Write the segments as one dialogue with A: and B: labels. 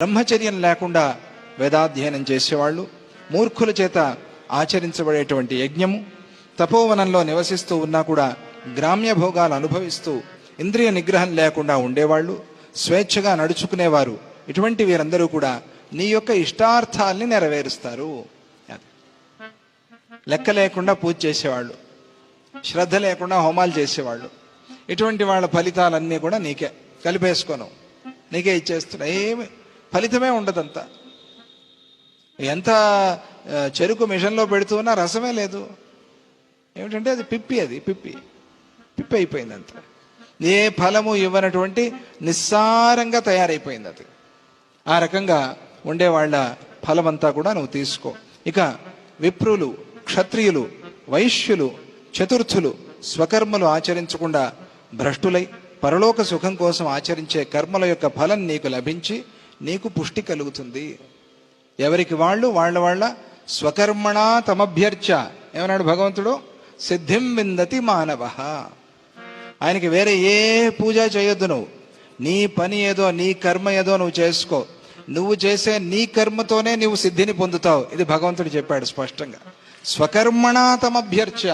A: బ్రహ్మచర్యం లేకుండా వేదాధ్యయనం చేసేవాళ్ళు. మూర్ఖుల చేత ఆచరించబడేటువంటి యజ్ఞము తపోవనంలో నివసిస్తూ ఉన్నా కూడా గ్రామ్య భోగాలు అనుభవిస్తూ ఇంద్రియ నిగ్రహం లేకుండా ఉండేవాళ్ళు. స్వేచ్ఛగా నడుచుకునేవారు. ఇటువంటి వీరందరూ కూడా నీ యొక్క ఇష్టార్థాల్ని నెరవేరుస్తారు. లెక్క లేకుండా పూజ చేసేవాళ్ళు. శ్రద్ధ లేకుండా హోమాలు చేసేవాళ్ళు. ఇటువంటి వాళ్ళ ఫలితాలన్నీ కూడా నీకే. కలిపేసుకోను. నీకే ఇచ్చేస్తున్నా. ఏమి ఫలితమే ఉండదంతా. ఎంత చెరుకు మిషన్లో పెడుతున్నా రసమే లేదు. ఏమిటంటే అది పిప్పి అది పిప్పి. పిప్పి అయిపోయింది అంత ఏ ఫలము ఇవ్వనటువంటి నిస్సారంగా తయారైపోయింది అది. ఆ రకంగా ఉండేవాళ్ళ ఫలమంతా కూడా నువ్వు తీసుకో. ఇక విప్రులు క్షత్రియులు వైశ్యులు చతుర్థులు స్వకర్మలు ఆచరించకుండా భ్రష్టులై పరలోక సుఖం కోసం ఆచరించే కర్మల యొక్క ఫలం నీకు లభించి నీకు పుష్టి కలుగుతుంది. ఎవరికి వాళ్ళు? వాళ్ళ వాళ్ళ స్వకర్మణా తమభ్యర్చ. ఏమన్నాడు భగవంతుడు? సిద్ధిం విందతి మానవ. ఆయనకి వేరే ఏ పూజ చేయొద్దు నువ్వు. నీ పని ఏదో నీ కర్మ ఏదో నువ్వు చేసుకో. నువ్వు చేసే నీ కర్మతోనే నువ్వు సిద్ధిని పొందుతావు. ఇది భగవంతుడు చెప్పాడు స్పష్టంగా. స్వకర్మణా తమభ్యర్చ.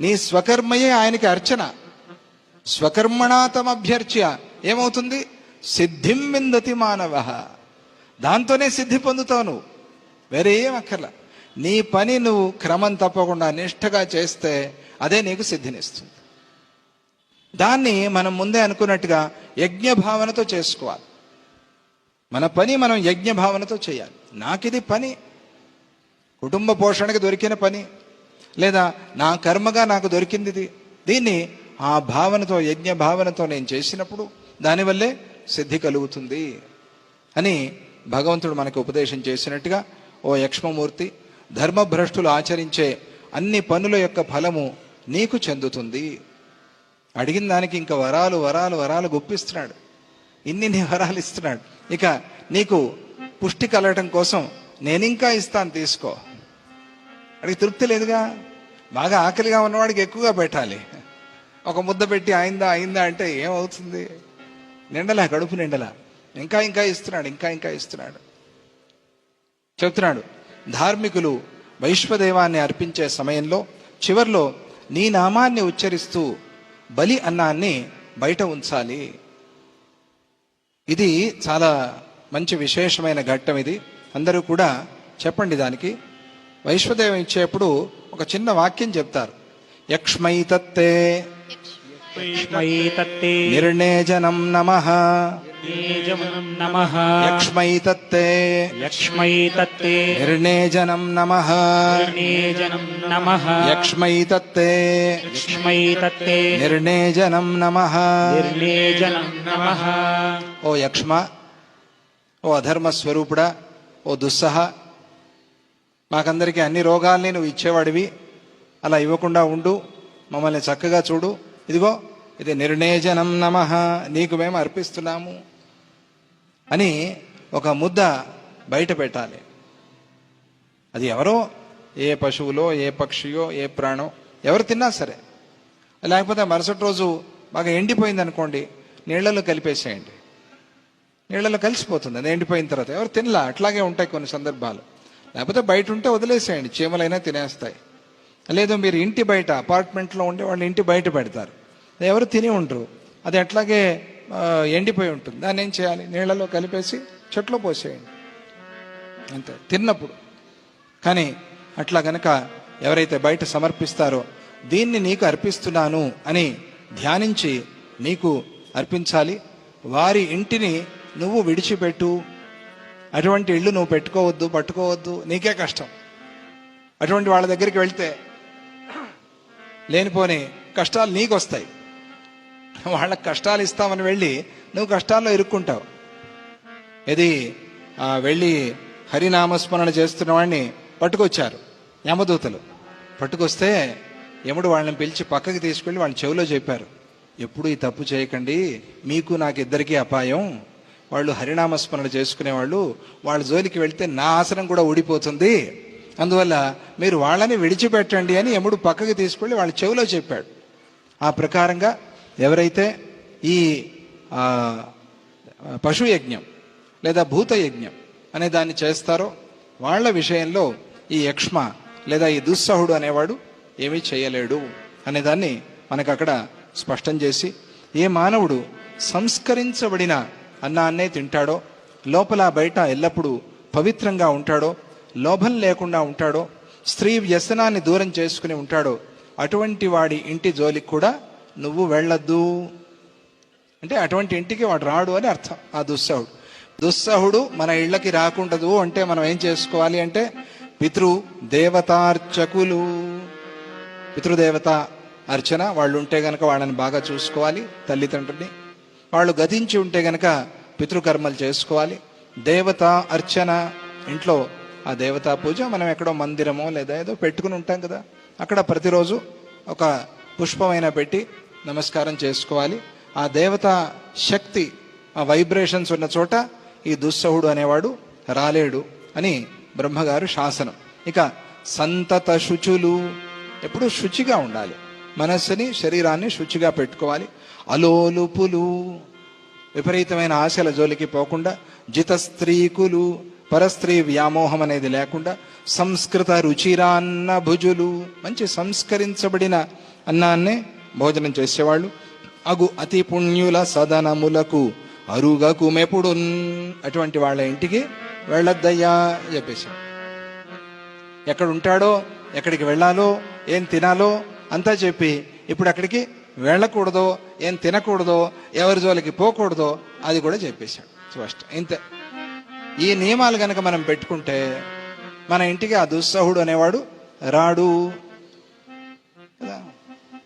A: నీ స్వకర్మయే ఆయనకి అర్చన. స్వకర్మణా తమభ్యర్చ్య ఏమవుతుంది? సిద్ధిం విందతి మానవ. దాంతోనే సిద్ధి పొందుతావు నువ్వు. వేరే ఏం అక్కర్లా. నీ పని నువ్వు క్రమం తప్పకుండా నిష్ఠగా చేస్తే అదే నీకు సిద్ధినిస్తుంది. దాన్ని మనం ముందే అనుకున్నట్టుగా యజ్ఞ భావనతో చేసుకోవాలి. మన పని మనం యజ్ఞ భావనతో చేయాలి. నాకిది పని. కుటుంబ పోషణకి దొరికిన పని. లేదా నా కర్మగా నాకు దొరికింది ఇది దీన్ని ఆ భావనతో యజ్ఞ భావనతో నేను చేసినప్పుడు దానివల్లే సిద్ధి కలుగుతుంది అని భగవంతుడు మనకు ఉపదేశం చేసినట్టుగా ఓ యక్ష్మమూర్తి ధర్మభ్రష్టులు ఆచరించే అన్ని పనుల యొక్క ఫలము నీకు చెందుతుంది. అడిగిన దానికి ఇంకా వరాలు వరాలు వరాలు గుప్పిస్తున్నాడు. ఇన్ని నీ వరాలు ఇస్తున్నాడు. ఇక నీకు పుష్టి కలగటం కోసం నేను ఇంకా ఇస్తాను తీసుకో. అడిగి తృప్తి లేదుగా? బాగా ఆకలిగా ఉన్నవాడికి ఎక్కువగా పెట్టాలి. ఒక ముద్ద పెట్టి అయిందా అయిందా అంటే ఏమవుతుంది? నిండలా కడుపు నిండలా. ఇంకా ఇంకా ఇస్తున్నాడు ఇంకా ఇంకా ఇస్తున్నాడు. చెప్తున్నాడు ధార్మికులు వైశ్వదేవాన్ని అర్పించే సమయంలో చివర్లో నీ నామాన్ని ఉచ్చరిస్తూ బలి అన్నాన్ని బయట ఉంచాలి. ఇది చాలా మంచి విశేషమైన ఘట్టం ఇది. అందరూ కూడా చెప్పండి దానికి. వైశ్వదేవం ఇచ్చేప్పుడు ఒక చిన్న వాక్యం చెప్తారు. నిర్ణేజనం నమ
B: నమః
A: నిర్ణేజనం నమ
B: నమః
A: యక్ష్మైతత్తే నిర్ణేజనం నమ
B: నిర్ణేజనం నమః
A: ఓ యక్ష్మ ఓ అధర్మ స్వరూపుడా ఓ దుస్సహ మాకందరికీ అన్ని రోగాల్ని నువ్వు ఇచ్చేవాడివి. అలా ఇవ్వకుండా ఉండు మమ్మల్ని చక్కగా చూడు. ఇదిగో ఇది నిర్ణయజనం నమ నీకు మేము అర్పిస్తున్నాము అని ఒక ముద్ద బయట పెట్టాలి. అది ఎవరో ఏ పశువులో ఏ పక్షియో ఏ ప్రాణో ఎవరు తిన్నా సరే. లేకపోతే మరుసటి రోజు బాగా ఎండిపోయింది అనుకోండి నీళ్ళలో కలిపేసేయండి. నీళ్ళలో కలిసిపోతుంది అది ఎండిపోయిన తర్వాత. ఎవరు తినలా? అట్లాగే ఉంటాయి కొన్ని సందర్భాలు. లేకపోతే బయట ఉంటే వదిలేసేయండి చీమలైనా తినేస్తాయి. లేదు మీరు ఇంటి బయట అపార్ట్మెంట్లో ఉండే వాళ్ళు ఇంటి బయట పెడతారు. అది ఎవరు తిని ఉండరు. అది అట్లాగే ఎండిపోయి ఉంటుంది. దాన్ని ఏం చేయాలి? నీళ్ళలో కలిపేసి చెట్లో పోసేయండి. అంతే. తిన్నప్పుడు. కానీ అట్లా గనక ఎవరైతే బయట సమర్పిస్తారో దీన్ని నీకు అర్పిస్తున్నాను అని ధ్యానించి నీకు అర్పించాలి. వారి ఇంటిని నువ్వు విడిచిపెట్టు. అటువంటి ఇల్లు నువ్వు పెట్టుకోవద్దు పట్టుకోవద్దు. నీకే కష్టం. అటువంటి వాళ్ళ దగ్గరికి వెళ్తే లేనిపోని కష్టాలు నీకు వస్తాయి వాళ్ళకి కష్టాలు ఇస్తామని వెళ్ళి నువ్వు కష్టాల్లో ఇరుక్కుంటావు. ఇది వెళ్ళి హరినామస్మరణ చేస్తున్న వాడిని పట్టుకొచ్చారు యమదూతలు. పట్టుకొస్తే యముడు వాళ్ళని పిలిచి పక్కకి తీసుకెళ్ళి వాళ్ళ చెవిలో చెప్పారు. ఎప్పుడు ఈ తప్పు చేయకండి మీకు నాకు ఇద్దరికీ అపాయం. వాళ్ళు హరినామస్మరణ చేసుకునేవాళ్ళు వాళ్ళ జోలికి వెళ్తే నా ఆసనం కూడా ఊడిపోతుంది. అందువల్ల మీరు వాళ్ళని విడిచిపెట్టండి అని యముడు పక్కకి తీసుకెళ్ళి వాళ్ళ చెవిలో చెప్పాడు. ఆ ప్రకారంగా ఎవరైతే ఈ ఆ, పశు యజ్ఞం లేదా భూతయజ్ఞం అనే దాన్ని చేస్తారో వాళ్ళ విషయంలో ఈ యక్ష్మ లేదా ఈ దుస్సహుడు అనేవాడు ఏమీ చేయలేడు అనేదాన్ని మనకు అక్కడ స్పష్టం చేసి ఏ మానవుడు సంస్కరించబడిన అన్నాన్నే తింటాడో లోపల బయట ఎల్లప్పుడూ పవిత్రంగా ఉంటాడో లోభం లేకుండా ఉంటాడో స్త్రీ వ్యసనాన్ని దూరం చేసుకుని ఉంటాడో అటువంటి వాడి ఇంటి జోలికి కూడా నువ్వు వెళ్ళొద్దు. అంటే అటువంటి ఇంటికి వాడు రాడు అని అర్థం ఆ దుస్సహుడు. దుస్సహుడు మన ఇళ్ళకి రాకుండదు అంటే మనం ఏం చేసుకోవాలి అంటే పితృ దేవతార్చకులు. పితృదేవత అర్చన వాళ్ళు ఉంటే గనక వాళ్ళని బాగా చూసుకోవాలి తల్లిదండ్రుల్ని. వాళ్ళు గతించి ఉంటే గనక పితృకర్మలు చేసుకోవాలి. దేవత అర్చన ఇంట్లో ఆ దేవతా పూజ మనం ఎక్కడో మందిరమో లేదా ఏదో పెట్టుకుని ఉంటాం కదా. అక్కడ ప్రతిరోజు ఒక పుష్పమైనా పెట్టి నమస్కారం చేసుకోవాలి. ఆ దేవత శక్తి ఆ వైబ్రేషన్స్ ఉన్న చోట ఈ దుస్సహుడు అనేవాడు రాలేడు అని బ్రహ్మగారు శాసనం. ఇక సంతత శుచులు ఎప్పుడు శుచిగా ఉండాలి. మనస్సుని శరీరాన్ని శుచిగా పెట్టుకోవాలి. అలోలుపులు విపరీతమైన ఆశల జోలికి పోకుండా జిత స్త్రీకులు పరస్త్రీ వ్యామోహం అనేది లేకుండా సంస్కృత రుచిరాన్న భుజులు మంచి సంస్కరించబడిన అన్నాన్నే భోజనం చేసేవాళ్ళు. అగు అతి పుణ్యుల సదనములకు అరుగకు మెప్పుడు అటువంటి వాళ్ళ ఇంటికి వెళ్ళొద్దయ్యా అని చెప్పేశాడు ఎక్కడ ఉంటాడో ఎక్కడికి వెళ్ళాలో ఏం తినాలో అంతా చెప్పి ఇప్పుడు అక్కడికి వెళ్ళకూడదో ఏం తినకూడదో ఎవరి జోలికి పోకూడదో అది కూడా చెప్పేశాడు. స్పష్టం. ఇంతే ఈ నియమాలు కనుక మనం పెట్టుకుంటే మన ఇంటికి ఆ దుస్సహుడు అనేవాడు రాడు. కదా?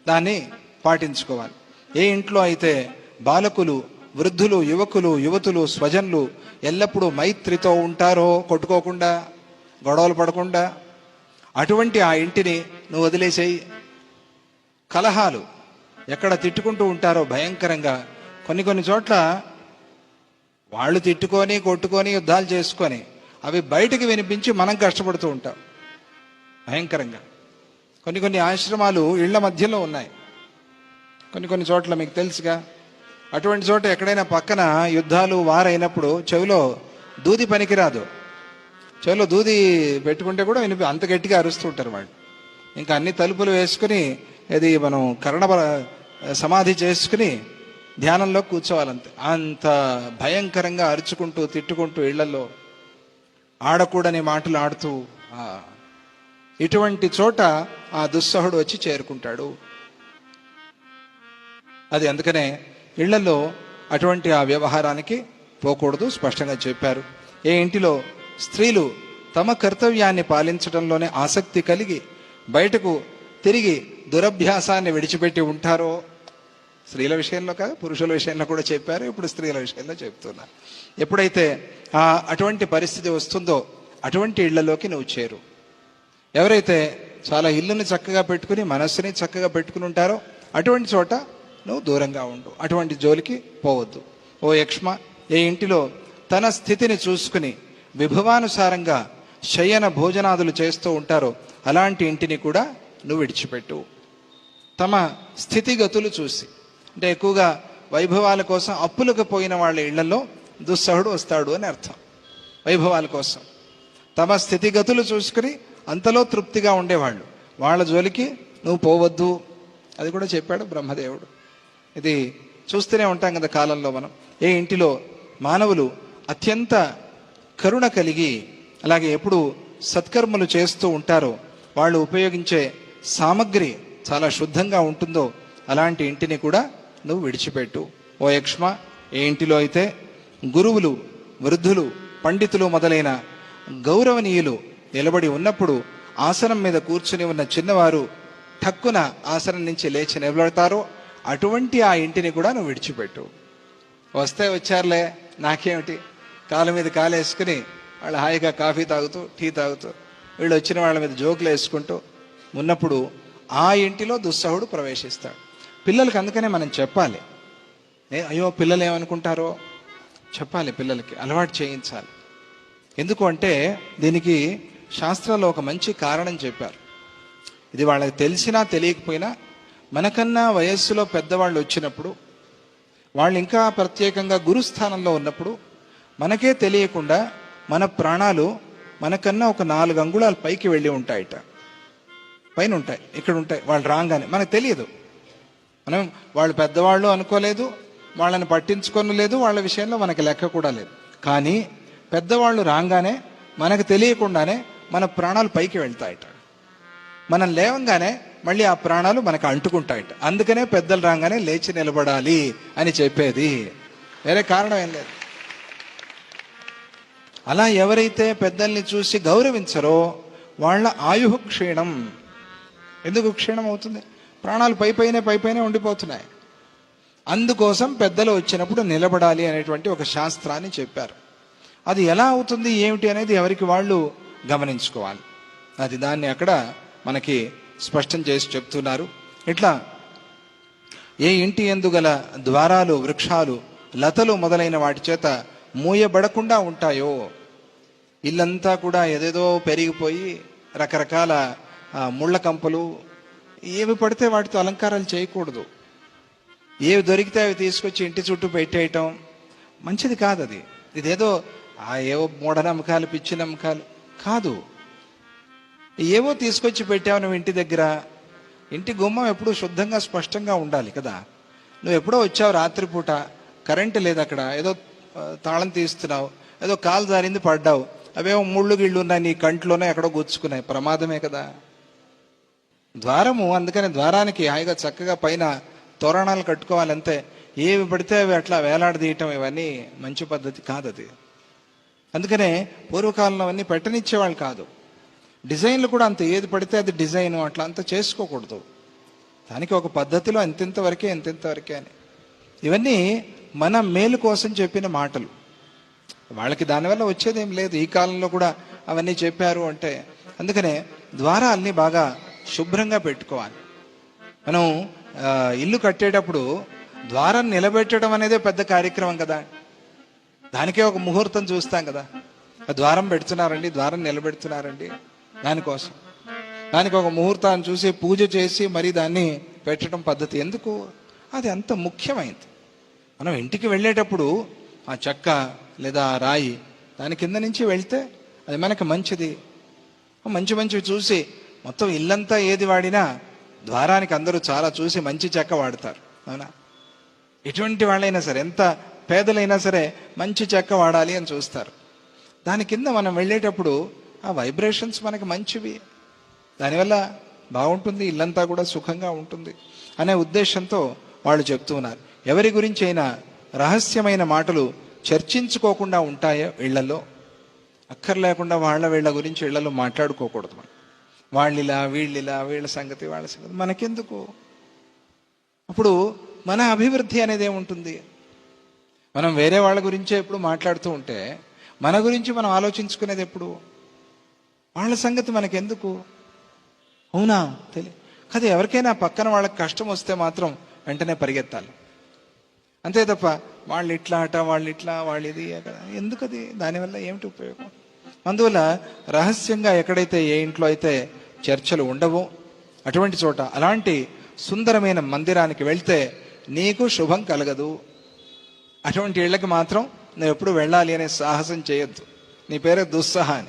A: దాన్ని పాటించుకోవాలి. ఏ ఇంట్లో అయితే బాలకులు వృద్ధులు యువకులు యువతులు స్వజన్లు ఎల్లప్పుడూ మైత్రితో ఉంటారో కొట్టుకోకుండా గొడవలు పడకుండా అటువంటి ఆ ఇంటిని నువ్వు వదిలేసేయి. కలహాలు ఎక్కడ తిట్టుకుంటూ ఉంటారో భయంకరంగా కొన్ని కొన్ని చోట్ల వాళ్ళు తిట్టుకొని కొట్టుకొని యుద్ధాలు చేసుకొని అవి బయటికి వినిపించి మనం కష్టపడుతూ ఉంటాం. భయంకరంగా. కొన్ని కొన్ని ఆశ్రమాలు ఇళ్ళ మధ్యలో ఉన్నాయి. కొన్ని కొన్ని చోట్ల మీకు తెలుసుగా అటువంటి చోట ఎక్కడైనా పక్కన యుద్ధాలు వారైనప్పుడు చెవిలో దూది పనికిరాదు. చెవిలో దూది పెట్టుకుంటే కూడా వినిపి అంత గట్టిగా అరుస్తూ ఉంటారు వాళ్ళు. ఇంకా అన్ని తలుపులు వేసుకుని ఇది మనం కరణ సమాధి చేసుకుని ధ్యానంలో కూర్చోవాలంతే. అంత భయంకరంగా అరుచుకుంటూ తిట్టుకుంటూ ఇళ్ళలో ఆడకూడని మాటలు ఆడుతూ ఇటువంటి చోట ఆ దుస్సహుడు వచ్చి చేరుకుంటాడు. అది అందుకనే ఇళ్ళలో అటువంటి ఆ వ్యవహారానికి పోకూడదు స్పష్టంగా చెప్పారు. ఏ ఇంటిలో స్త్రీలు తమ కర్తవ్యాన్ని పాలించడంలోనే ఆసక్తి కలిగి బయటకు తిరిగి దురభ్యాసాన్ని విడిచిపెట్టి ఉంటారో స్త్రీల విషయంలో కాదు పురుషుల విషయంలో కూడా చెప్పారు. ఇప్పుడు స్త్రీల విషయంలో చెప్తున్నారు ఎప్పుడైతే ఆ అటువంటి పరిస్థితి వస్తుందో అటువంటి ఇళ్ళలోకి నువ్వు చేరు. ఎవరైతే చాలా ఇల్లుని చక్కగా పెట్టుకుని మనస్సుని చక్కగా పెట్టుకుని ఉంటారో అటువంటి చోట నువ్వు దూరంగా ఉండు. అటువంటి జోలికి పోవద్దు. ఓ యక్ష్మ ఏ ఇంటిలో తన స్థితిని చూసుకుని విభవానుసారంగా శయన భోజనాదులు చేస్తూ ఉంటారో అలాంటి ఇంటిని కూడా నువ్వు విడిచిపెట్టు. తమ స్థితిగతులు చూసి. అంటే ఎక్కువగా వైభవాల కోసం అప్పులకు పోయిన వాళ్ళ ఇళ్ళలో దుస్సహుడు వస్తాడు అని అర్థం. వైభవాల కోసం. తమ స్థితిగతులు చూసుకుని అంతలో తృప్తిగా ఉండేవాళ్ళు. వాళ్ళ జోలికి నువ్వు పోవద్దు. అది కూడా చెప్పాడు బ్రహ్మదేవుడు. ఇది చూస్తూనే ఉంటాం కదా కాలంలో మనం. ఏ ఇంటిలో మానవులు అత్యంత కరుణ కలిగి అలాగే ఎప్పుడు సత్కర్మలు చేస్తూ ఉంటారో వాళ్ళు ఉపయోగించే సామగ్రి చాలా శుద్ధంగా ఉంటుందో అలాంటి ఇంటిని కూడా నువ్వు విడిచిపెట్టు. ఓ యక్ష్మ ఏ ఇంటిలో అయితే గురువులు వృద్ధులు పండితులు మొదలైన గౌరవనీయులు నిలబడి ఉన్నప్పుడు ఆసనం మీద కూర్చుని ఉన్న చిన్నవారు ఠక్కున ఆసనం నుంచి లేచి నిలబడతారో అటువంటి ఆ ఇంటిని కూడా నువ్వు విడిచిపెట్టు. వస్తే వచ్చారులే నాకేమిటి? కాలు మీద కాలు వేసుకుని వాళ్ళు హాయిగా కాఫీ తాగుతూ టీ తాగుతూ వీళ్ళు వచ్చిన వాళ్ళ మీద జోకులు వేసుకుంటూ ఉన్నప్పుడు ఆ ఇంటిలో దుస్సహుడు ప్రవేశిస్తాడు. పిల్లలకి అందుకనే మనం చెప్పాలి. ఏ అయ్యో పిల్లలు ఏమనుకుంటారో? చెప్పాలి పిల్లలకి అలవాటు చేయించాలి. ఎందుకు అంటే దీనికి శాస్త్రాల్లో ఒక మంచి కారణం చెప్పారు. ఇది వాళ్ళకి తెలిసినా తెలియకపోయినా మనకన్నా వయస్సులో పెద్దవాళ్ళు వచ్చినప్పుడు వాళ్ళు ఇంకా ప్రత్యేకంగా గురుస్థానంలో ఉన్నప్పుడు మనకే తెలియకుండా మన ప్రాణాలు మనకన్నా ఒక నాలుగు అంగుళాలు పైకి వెళ్ళి ఉంటాయట. పైన ఉంటాయి ఇక్కడ ఉంటాయి వాళ్ళు రాగానే. మనకు తెలియదు. మనం వాళ్ళు పెద్దవాళ్ళు అనుకోలేదు వాళ్ళని పట్టించుకొని లేదు వాళ్ళ విషయంలో మనకి లెక్క కూడా లేదు. కానీ పెద్దవాళ్ళు రాగానే మనకు తెలియకుండానే మన ప్రాణాలు పైకి వెళ్తాయట. మనం లేవంగానే మళ్ళీ ఆ ప్రాణాలు మనకు అంటుకుంటాయట. అందుకనే పెద్దలు రాగానే లేచి నిలబడాలి అని చెప్పేది. వేరే కారణం ఏం లేదు. అలా ఎవరైతే పెద్దల్ని చూసి గౌరవించరో వాళ్ళ ఆయు క్షీణం. ఎందుకు క్షీణం అవుతుంది? ప్రాణాలు పై పైనే పై పైనే ఉండిపోతున్నాయి. అందుకోసం పెద్దలు వచ్చినప్పుడు నిలబడాలి అనేటువంటి ఒక శాస్త్రాన్ని చెప్పారు. అది ఎలా అవుతుంది ఏమిటి అనేది ఎవరికి వాళ్ళు గమనించుకోవాలి. అది దాన్ని అక్కడ మనకి స్పష్టం చేసి చెప్తున్నారు. ఇట్లా ఏ ఇంటి ఎందు గల ద్వారాలు వృక్షాలు లతలు మొదలైన వాటి చేత మూయబడకుండా ఉంటాయో ఇల్లంతా కూడా ఏదేదో పెరిగిపోయి రకరకాల ముళ్ళ కంపలు ఏవి పడితే వాటితో అలంకారాలు చేయకూడదు. ఏవి దొరికితే అవి తీసుకొచ్చి ఇంటి చుట్టూ పెట్టేయటం మంచిది కాదు అది ఇదేదో ఆ ఏవో మూఢనమ్మకాలు పిచ్చి నమ్మకాలు కాదు. ఏవో తీసుకొచ్చి పెట్టావు నువ్వు ఇంటి దగ్గర ఇంటి గుమ్మం ఎప్పుడు శుద్ధంగా స్పష్టంగా ఉండాలి కదా. నువ్వు ఎప్పుడో వచ్చావు రాత్రిపూట కరెంటు లేదు అక్కడ ఏదో తాళం తీస్తున్నావు ఏదో కాలు జారింది పడ్డావు అవేమో ముళ్ళు గిళ్ళు ఉన్నాయి నీ కంట్లోనే ఎక్కడో గుచ్చుకున్నాయి. ప్రమాదమే కదా. ద్వారము అందుకని ద్వారానికి హాయిగా చక్కగా పైన తోరణాలు కట్టుకోవాలంటే ఏవి పడితే అవి అట్లా వేలాడదీయటం ఇవన్నీ మంచి పద్ధతి కాదు అది అందుకనే పూర్వకాలంలో అవన్నీ పెట్టనిచ్చేవాళ్ళు కాదు. డిజైన్లు కూడా అంత ఏది పడితే అది డిజైన్ అట్లా అంత చేసుకోకూడదు. దానికి ఒక పద్ధతిలో ఎంతెంత వరకే వరకే అని. ఇవన్నీ మన మేలు కోసం చెప్పిన మాటలు. వాళ్ళకి దానివల్ల వచ్చేదేం లేదు. ఈ కాలంలో కూడా అవన్నీ చెప్పారు అంటే. అందుకనే ద్వారాల్ని బాగా శుభ్రంగా పెట్టుకోవాలి. మనం ఇల్లు కట్టేటప్పుడు ద్వారం నిలబెట్టడం అనేదే పెద్ద కార్యక్రమం కదా. దానికే ఒక ముహూర్తం చూస్తాం కదా. ద్వారం పెడుతున్నారండి ద్వారం నిలబెడుతున్నారండి. దానికోసం. దానికి ఒక ముహూర్తాన్ని చూసి పూజ చేసి మరి దాన్ని పెట్టడం పద్ధతి ఎందుకు? అది అంత ముఖ్యమైనది మనం ఇంటికి వెళ్ళేటప్పుడు ఆ చెక్క లేదా ఆ రాయి దాని కింద నుంచి వెళ్తే అది మనకి మంచిది. మంచి మంచివి చూసి మొత్తం ఇల్లంతా ఏది వాడినా ద్వారానికి అందరూ చాలా చూసి మంచి చెక్క వాడతారు. అవునా? ఎటువంటి వాళ్ళైనా సరే ఎంత పేదలైనా సరే మంచి చెక్క వాడాలి అని చూస్తారు. దాని కింద మనం వెళ్ళేటప్పుడు ఆ వైబ్రేషన్స్ మనకి మంచివి. దానివల్ల బాగుంటుంది ఇల్లంతా కూడా సుఖంగా ఉంటుంది అనే ఉద్దేశంతో వాళ్ళు చెప్తూ ఉన్నారు. ఎవరి గురించి అయినా రహస్యమైన మాటలు చర్చించుకోకుండా ఉంటాయో ఇళ్ళలో అక్కర్లేకుండా వాళ్ళ వీళ్ళ గురించి ఇళ్ళలో మాట్లాడుకోకూడదు మనం. వాళ్ళిలా వీళ్ళిలా వీళ్ళ సంగతి వాళ్ళ సంగతి. మనకెందుకు? అప్పుడు మన అభివృద్ధి అనేది ఏముంటుంది మనం వేరే వాళ్ళ గురించే ఎప్పుడు మాట్లాడుతూ ఉంటే మన గురించి మనం ఆలోచించుకునేది ఎప్పుడు? వాళ్ళ సంగతి మనకెందుకు? అవునా? తెలియ కదా ఎవరికైనా పక్కన వాళ్ళకి కష్టం వస్తే మాత్రం వెంటనే పరిగెత్తాలి. అంతే తప్ప వాళ్ళు ఇట్లా అట వాళ్ళు ఇట్లా వాళ్ళు ఇది ఎందుకు అది దానివల్ల ఏమిటి ఉపయోగం? అందువల్ల రహస్యంగా ఎక్కడైతే ఏ ఇంట్లో అయితే చర్చలు ఉండవు. అటువంటి చోట అలాంటి సుందరమైన మందిరానికి వెళ్తే నీకు శుభం కలగదు. అటువంటి ఇళ్ళకి మాత్రం నువ్వు ఎప్పుడు వెళ్ళాలి అనే సాహసం చేయొద్దు. నీ పేరే దుస్సహ అని.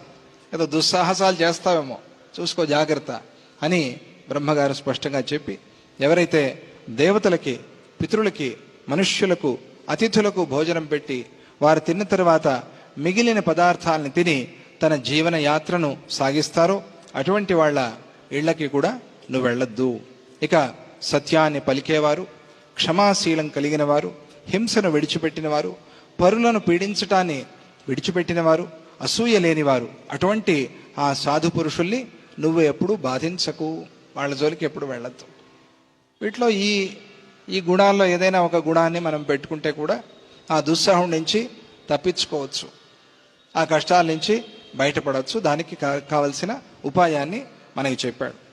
A: ఏదో దుస్సాహసాలు చేస్తావేమో. చూసుకో జాగ్రత్త అని బ్రహ్మగారు స్పష్టంగా చెప్పి ఎవరైతే దేవతలకి పితృలకి మనుష్యులకు అతిథులకు భోజనం పెట్టి వారు తిన్న తర్వాత మిగిలిన పదార్థాలను తిని తన జీవన యాత్రను సాగిస్తారో అటువంటి వాళ్ళ ఇళ్ళకి కూడా నువ్వు వెళ్ళొద్దు. ఇక సత్యాన్ని పలికేవారు క్షమాశీలం కలిగిన వారు హింసను విడిచిపెట్టిన వారు పరులను పీడించటాన్ని విడిచిపెట్టిన వారు అసూయ లేనివారు అటువంటి ఆ సాధు పురుషుల్ని నువ్వు ఎప్పుడు బాధించకు. వాళ్ళ జోలికి ఎప్పుడు వెళ్ళొద్దు. వీటిలో ఈ ఈ గుణాల్లో ఏదైనా ఒక గుణాన్ని మనం పెట్టుకుంటే కూడా ఆ దుస్సాహం నుంచి తప్పించుకోవచ్చు. ఆ కష్టాల నుంచి బయటపడవచ్చు దానికి కా- కావలసిన ఉపాయాన్ని మనకి చెప్పాడు.